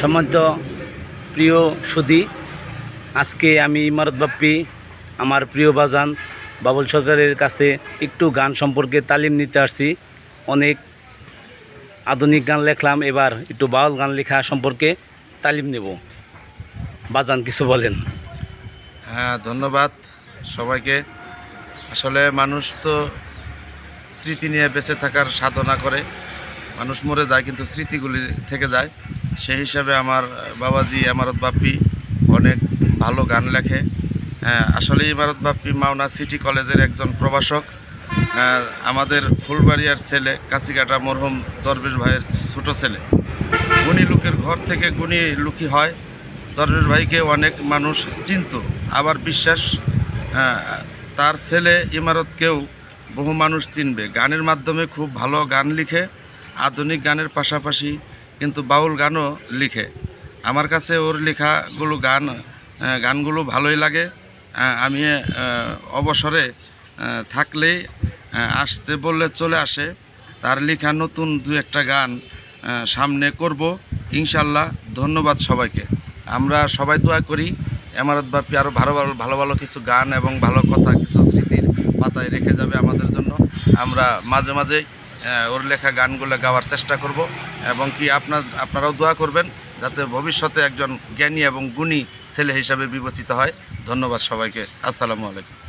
সম্মানিত প্রিয় সুদী আজকে আমি ইমারত বাপ্পি, আমার প্রিয় বাজান, বাবুল সরকারের কাছে একটু গান সম্পর্কে তালিম নিতে আসছি। অনেক আধুনিক গান লেখলাম, এবার একটু বাউল গান লেখা সম্পর্কে তালিম নেব। বাজান, কিছু বলেন। হ্যাঁ ধন্যবাদ সবাইকে। আসলে মানুষ তো স্মৃতি নিয়ে বেঁচে থাকার সাধনা করে। মানুষ মরে যায়, কিন্তু স্মৃতিগুলি থেকে যায়। সেই হিসাবে আমার বাবাজি ইমারত বাপ্পি অনেক ভালো গান লেখে। হ্যাঁ, আসলে ইমারত বাপ্পি মাওনা সিটি কলেজের একজন প্রভাষক। হ্যাঁ, আমাদের ফুলবাড়িয়ার ছেলে কাছিকাটা মরহুম দরবেশ ভাইয়ের ছোটো ছেলে। গুণী লোকের ঘর থেকে গুণী লুকি হয়। দরবেশ ভাইকে অনেক মানুষ চিনত আবার বিশ্বাস আহ, তার ছেলে ইমারতকেও বহু মানুষ চিনবে। গানের মাধ্যমে খুব ভালো গান লিখে আধুনিক গানের পাশাপাশি কিন্তু বাউল গানও লিখে। আমার কাছে ওর লেখাগুলো গান গানগুলো ভালোই লাগে। আমি অবসরে থাকলেই আসতে বললে চলে আসে। তার লেখা নতুন দু একটা গান সামনে করব। ইনশাল্লাহ, ধন্যবাদ সবাইকে। আমরা সবাই দোয়া করি, এমারত বাপি আরও ভালো ভালো ভালো ভালো কিছু গান এবং ভালো কথা, কিছু স্মৃতির পাতায় রেখে যাবে আমাদের জন্য। আমরা মাঝে মাঝে ওর লেখা গানগুলো গাওয়ার চেষ্টা করব এবং কি আপনার, আপনারাও দোয়া করবেন যাতে ভবিষ্যতে একজন জ্ঞানী এবং গুণী ছেলে হিসাবে বিবেচিত হয়। ধন্যবাদ সবাইকে। আসসালামু আলাইকুম।